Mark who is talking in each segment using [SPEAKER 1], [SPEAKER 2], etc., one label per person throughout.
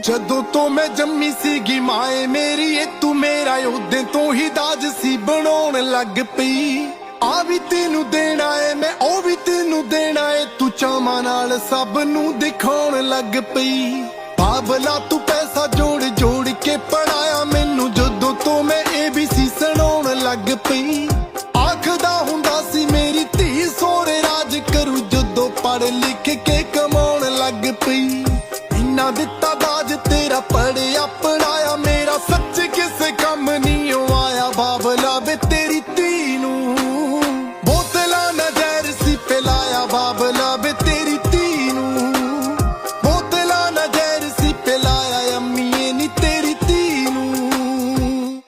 [SPEAKER 1] ਜਦੋਂ ਤੋਂ ਮੈਂ ਜੰਮੀ ਸੀਗੀ ਮਾਏ ਮੇਰੀ ਏ ਤੂੰ ਮੇਰਾ ਉਹਦੇ ਤੋਂ ਹੀ ਦਾਜ ਸੀ ਬਣਾਉਣ ਲੱਗ ਪਈ। ਆ ਵੀ ਤੈਨੂੰ ਦੇਣਾ ਏ, ਮੈਂ ਉਹ ਵੀ ਤੈਨੂੰ ਦੇਣਾ ਏ। ਤੂੰ ਚਾਵਾਂ ਨਾਲ ਸਭ ਨੂੰ ਦਿਖਾਉਣ ਲੱਗ ਪਈ। ਬਾਬਲਾ, ਤੂੰ ਪੈਸਾ ਜੋੜ ਜੋੜ ਕੇ ਪੜਾਇਆ ਮੈਨੂੰ। ਜਦੋਂ ਤੋਂ ਮੈਂ ਇਹ ਵੀ ਸੀ ਸੁਣਾਉਣ ਲੱਗ ਪਈ। ਆਖਦਾ ਹੁੰਦਾ ਸੀ, ਮੇਰੀ ਧੀ ਸੋਹਰੇ ਰਾਜ ਕਰੂ। ਜਦੋਂ ਪੜ ਲਿਖ ਕੇ ਕਮਾਉਣ ਲੱਗ ਪਈ। ਇੰਨਾ ਦਿੱਤਾ ਤੇਰਾ ਪੜਿਆ ਪੜਾਇਆ ਮੇਰਾ ਸੱਚ ਕਿਸੇ ਕੰਮ ਨਹੀਂ ਓ ਆਇਆ, ਬਾਬਲਾ ਵੇ ਤੇਰੀ ਧੀ ਨੂੰ। ਬੋਤਲਾਂ ਨਜ਼ਰ ਸੀ ਪਿਲਾਇਆ, ਬਾਬਲਾ ਵੇ ਤੇਰੀ ਧੀ ਨੂੰ। ਬੋਤਲਾਂ ਨਜ਼ਰ ਸੀ ਪਿਲਾਇਆ, ਅੰਮੀਏ ਨੀ ਤੇਰੀ ਧੀ ਨੂੰ।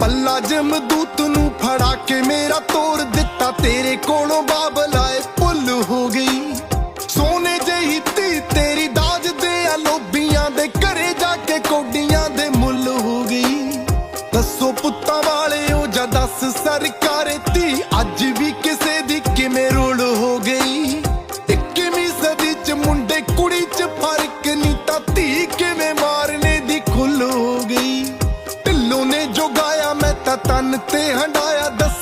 [SPEAKER 1] ਪੱਲਾ ਜਮਦੂਤ ਨੂੰ ਫੜਾ ਕੇ ਮੇਰਾ ਤੋੜ ਦਿੱਤਾ, ਤੇਰੇ ਕੋਲੋਂ ਬਾਬਲਾ ਕੋਡੀਆਂ ਦੇ ਮੁੱਲ ਹੋ ਗਈ। ਦੱਸੋ ਪੁੱਤਾਂ ਵਾਲਿਓ, ਜਾਂ ਦੱਸ ਸਰਕਾਰੇ ਧੀ ਅੱਜ ਵੀ ਕਿਸੇ ਦੀ ਕਿਵੇਂ ਰੋਲ ਹੋ ਗਈ? 21ਵੀਂ ਸਦੀ ਚ ਮੁੰਡੇ ਕੁੜੀ ਚ ਫ਼ਰਕ ਨਹੀਂ, ਤਾਂ ਧੀ ਕਿਵੇਂ ਮਾਰਨੇ ਦੀ ਖੁੱਲ ਹੋ ਗਈ? ਢਿੱਲੋਂ ਨੇ ਜੋਗਾਇਆ ਮੈਂ ਤਾਂ ਤਨ ਤੇ ਹੰਡਾਇਆ ਦੱਸ